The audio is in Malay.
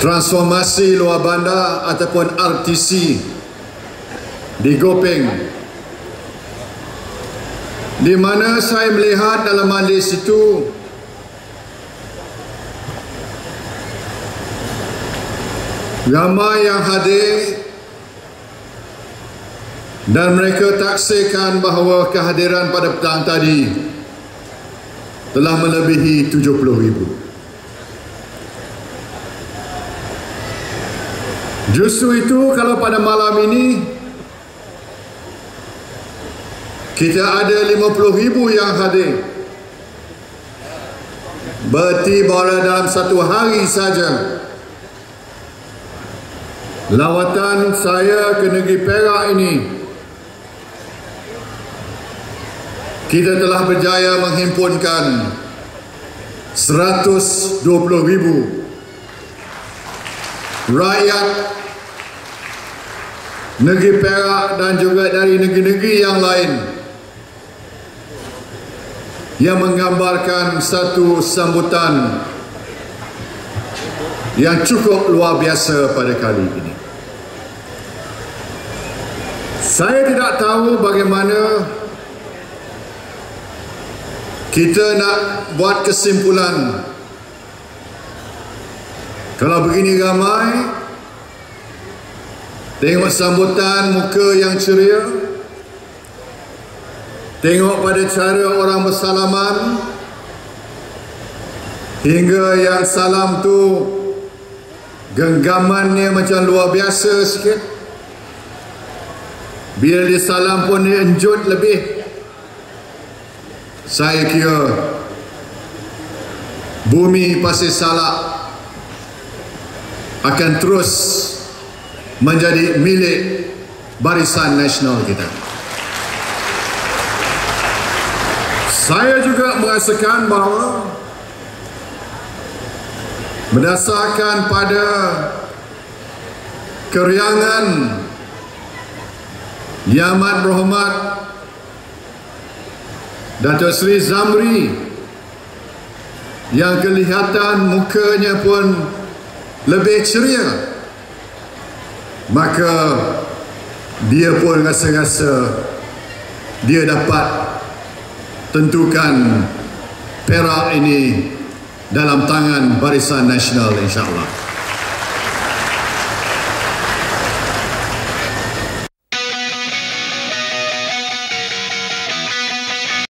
transformasi luar bandar ataupun RTC di Gopeng di mana saya melihat dalam majlis itu ramai yang hadir dan mereka taksikan bahawa kehadiran pada petang tadi telah melebihi 70 ribu. Justru itu kalau pada malam ini kita ada 50 ribu yang hadir. Berarti bahawa dalam satu hari saja. Lawatan saya ke negeri Perak ini. Kita telah berjaya menghimpunkan 120 ribu. Rakyat negeri Perak dan juga dari negeri-negeri yang lain yang menggambarkan satu sambutan yang cukup luar biasa pada kali ini. Saya tidak tahu bagaimana kita nak buat kesimpulan kalau begini ramai tengok sambutan muka yang ceria Tengok pada cara orang bersalaman hingga yang salam tu genggamannya macam luar biasa sikit. Bila dia salam pun dia enjut lebih. Saya kira bumi pasir salak akan terus menjadi milik barisan nasional kita. Saya juga merasakan bahawa berdasarkan pada keriangan Yang Amat Berhormat Datuk Seri Zamri yang kelihatan mukanya pun lebih ceria maka dia pun rasa-rasa dia dapat tentukan Perak ini dalam tangan Barisan Nasional insyaAllah.